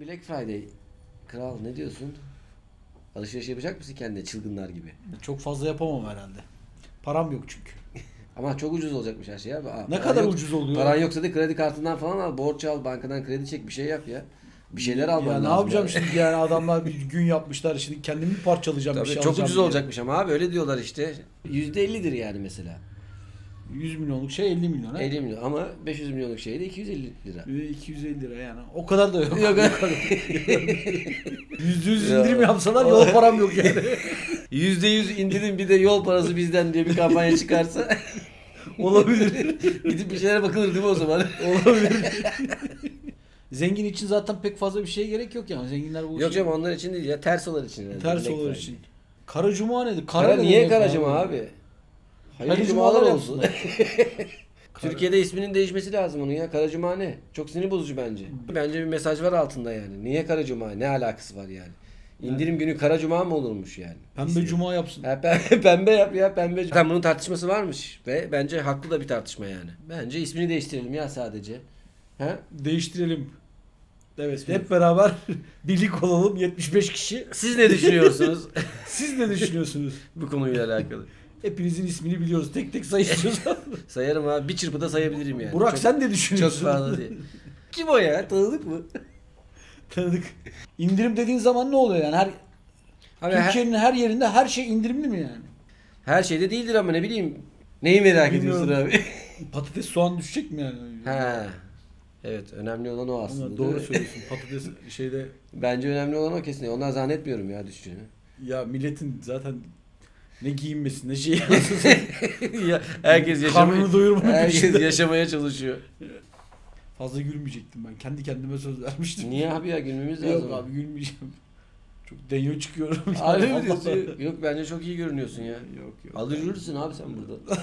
Black Friday. Kral ne diyorsun? Alışveriş yapacak mısın kendine çılgınlar gibi? Çok fazla yapamam herhalde. Param yok çünkü. Ama çok ucuz olacakmış her şey abi. Aa, Ne paran kadar ucuz oluyor? Paran yoksa da kredi kartından falan al. Borç al. Bankadan kredi çek. Bir şey yap ya. Bir şeyler al. Ya ne yapacağım şimdi yani adamlar bir gün yapmışlar şimdi kendimi mi parçalayacağım Tabii, bir şey çok alacağım ucuz diye. olacakmış ama abi öyle diyorlar işte. %50'dir yani mesela. 100 milyonluk şey 50 milyon ha. 50 milyon ama 500 milyonluk şey de 250 lira. Ve 250 lira yani. O kadar da yok. Yok. Yüzde yüz indirim yapsalar yol param yok yani. %100 indirim bir de yol parası bizden diye bir kampanya çıkarsa Olabilir. gidip bir şeylere bakılır değil mi o zaman? Olabilir. Zengin için zaten pek fazla bir şeye gerek yok yani. Zenginler bu Yok işi- canım onlar için değil ya ters onlar için. herhalde. ters Black olur Friday. için. Kara Cuma nedir? Kara ne niye demek kara cuma abi? Hayırlı Hayırlı cumalar cumalar olsun. Türkiye'de isminin değişmesi lazım onun ya. Kara Cuma ne? Çok sinir bozucu bence. Bence bir mesaj var altında yani. Niye Kara Cuma? Ne alakası var yani? İndirim günü Kara Cuma mı olurmuş yani? Pembe İsmi. Cuma yapsın. Ha, pembe, pembe yap ya pembe. Zaten bunun tartışması varmış ve bence haklı da bir tartışma yani. Bence ismini değiştirelim ya sadece. Ha? Değiştirelim. Evet. Hep beraber birlik olalım 75 kişi. Siz ne düşünüyorsunuz Siz ne düşünüyorsunuz? bu konuyla alakalı? Hepinizin ismini biliyoruz. Tek tek say istiyorsan. Sayarım abi. Bir çırpıda sayabilirim yani. Burak Çok- sen Çok düşünüyorsun? fazla değil. Kim o ya? Tanıdık mı? Tanıdık. İndirim dediğin zaman ne oluyor yani? Her Abi her, Türkiye'nin her yerinde her şey indirimli mi yani? her şeyde değildir ama ne bileyim. Neyi merak Bilmiyorum. ediyorsun abi? Patates soğan düşecek mi yani? ha. Evet önemli olan o aslında. Değil doğru söylüyorsun. Patates şeyde Bence önemli olan o kesin. Onlar zannetmiyorum ya düştüğünü. ya milletin zaten ne giyinmesi ne şey ya herkes yaşamaya, Karnını doyurmanın herkes peşinde. yaşamaya çalışıyor. Fazla gülmeyecektim ben. Kendi kendime söz vermiştim. Niye abi ya gülmemiz lazım. Yok abi gülmeyeceğim. Çok denyo çıkıyorum. Harbi mi Allah diyorsun? Allah. Yok bence çok iyi görünüyorsun ya. Yok yok. Alır yürürsün abi sen burada.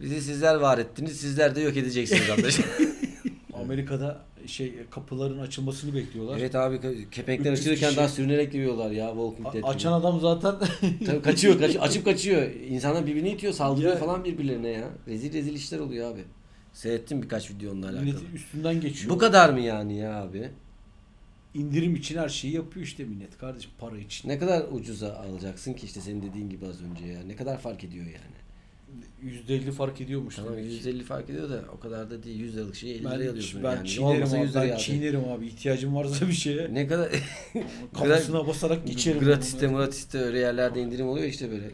Bizi sizler var ettiniz, sizler de yok edeceksiniz arkadaşlar. Amerika'da şey kapıların açılmasını bekliyorlar. evet abi ke- kepenkler 300 açılırken kişi. daha sürünerek giriyorlar ya Walking A- Dead. gibi. açan adam zaten Tabii kaçıyor, kaç, açıp kaçıyor. İnsanlar birbirini itiyor, saldırıyor Ya- falan birbirlerine ya. Rezil rezil işler oluyor abi. Seyrettim birkaç video onunla alakalı. milletin üstünden geçiyor. Bu kadar mı yani ya abi? indirim için her şeyi yapıyor işte millet kardeşim para için. Ne kadar ucuza alacaksın ki işte senin dediğin gibi az önce ya. Ne kadar fark ediyor yani. %50 fark ediyormuş. Tamam demek ki. 150 fark ediyor da o kadar da değil. 100 liralık şeyi 50 Ben, liraya alıyorsun ben yani. çiğnerim Olmasa abi. 100 liraya Ben alacaksın. çiğnerim abi. İhtiyacım varsa bir şeye. Ne kadar Kafasına basarak geçerim. Gratis'te bunu. muratiste öyle yerlerde indirim oluyor işte böyle.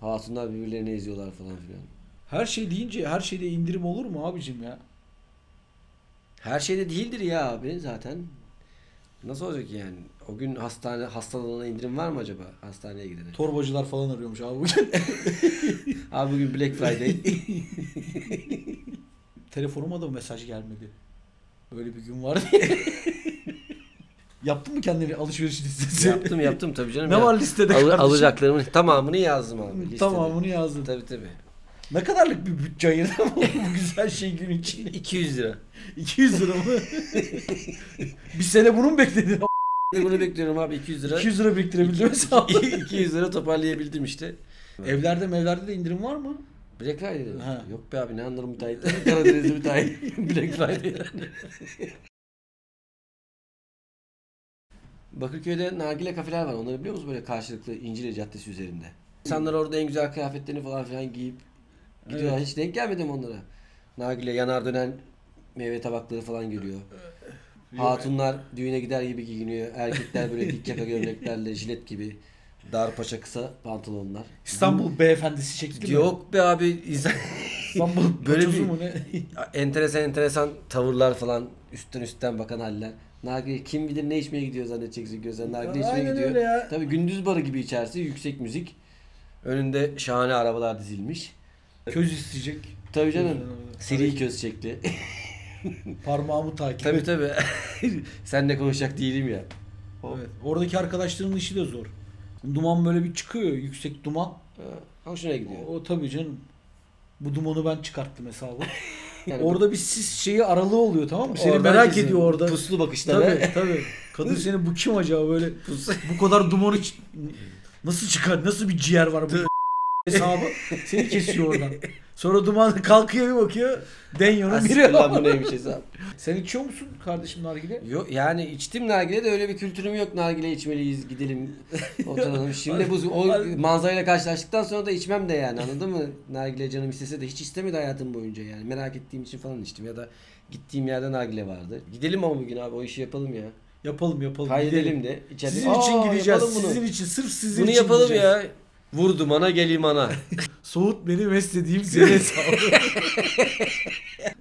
Hatunlar birbirlerini eziyorlar falan filan. Her şey deyince her şeyde indirim olur mu abicim ya? Her şeyde değildir ya abi zaten. Nasıl olacak yani? O gün hastane hastalığına indirim var mı acaba hastaneye gidene? Torbacılar falan arıyormuş abi bugün. Abi bugün Black Friday. Telefonuma da mesaj gelmedi. Öyle bir gün var diye. Yaptın mı kendini alışveriş listesi? yaptım yaptım tabii canım. Ne ya. var listede Al- kardeşim? alacaklarımın tamamını yazdım abi. listede. Tamamını yazdım. Tabii tabii. Ne kadarlık bir bütçe ayırdın bu güzel şey gün için? 200 lira. 200 lira mı? bir sene bunu mu bekledin? Bunu bekliyorum abi 200 lira. 200 lira biriktirebildim hesabı. 200 lira toparlayabildim işte. Evlerde mevlerde de indirim var mı? Black Friday'de. Ha. Yok be abi ne anlarım müteahhitten. Karadenizli müteahhit. Black Friday'den. Bakırköy'de nargile kafeler var. Onları biliyor musun böyle karşılıklı İncirli Caddesi üzerinde? İnsanlar orada en güzel kıyafetlerini falan filan giyip gidiyorlar. Evet. Hiç denk gelmedim onlara. Nargile yanar dönen meyve tabakları falan görüyor. Hatunlar düğüne gider gibi giyiniyor. Erkekler böyle dik yaka gömleklerle jilet gibi. Dar paça kısa pantolonlar. İstanbul beyefendisi şekli mi? Yok be abi İstanbul Böyle böyle bir- mu ne? enteresan enteresan tavırlar falan üstten üstten bakan haller. Nargile kim bilir ne içmeye gidiyor zannedeceksin gözler. Nargile içmeye Aynen gidiyor. öyle ya. Tabii gündüz barı gibi içerisi yüksek müzik. Önünde şahane arabalar dizilmiş. Köz isteyecek. Tabii canım. Seri köz şekli. Parmağımı takip tabii et. tabii. Seninle konuşacak değilim ya. Evet. Oradaki arkadaşların işi de zor. Duman böyle bir çıkıyor. Yüksek duman. Ha, Hoşuna gidiyor. O, o tabii canım. Bu dumanı ben çıkarttım hesabı. Yani orada bir sis şeyi aralığı oluyor tamam mı? Seni merak ediyor orada. Puslu bakışları. Tabii tabii. Kadın seni bu kim acaba böyle bu kadar dumanı nasıl çıkar? Nasıl bir ciğer var bu? Hesabı seni kesiyor oradan. Sonra duman kalkıyor bir bakıyor. Denyo'nun biri. Aslında bu neymiş hesap. Sen içiyor musun kardeşim nargile? Yok yani içtim nargile de öyle bir kültürüm yok nargile içmeliyiz gidelim oturalım. Şimdi bu o manzarayla karşılaştıktan sonra da içmem de yani anladın mı? Nargile canım istese de hiç istemedi hayatım boyunca yani merak ettiğim için falan içtim ya da gittiğim yerde nargile vardı. Gidelim ama bugün abi o işi yapalım ya. Yapalım yapalım. Kaydedelim gidelim. de içelim. Sizin Aa, için gideceğiz. bunu. Sizin için sırf sizin Bunu için yapalım gideceğiz. ya. Vurdum ana geleyim ana. Soğut beni beslediğim seni hesabı.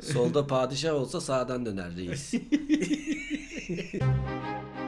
Solda padişah olsa sağdan döner reis.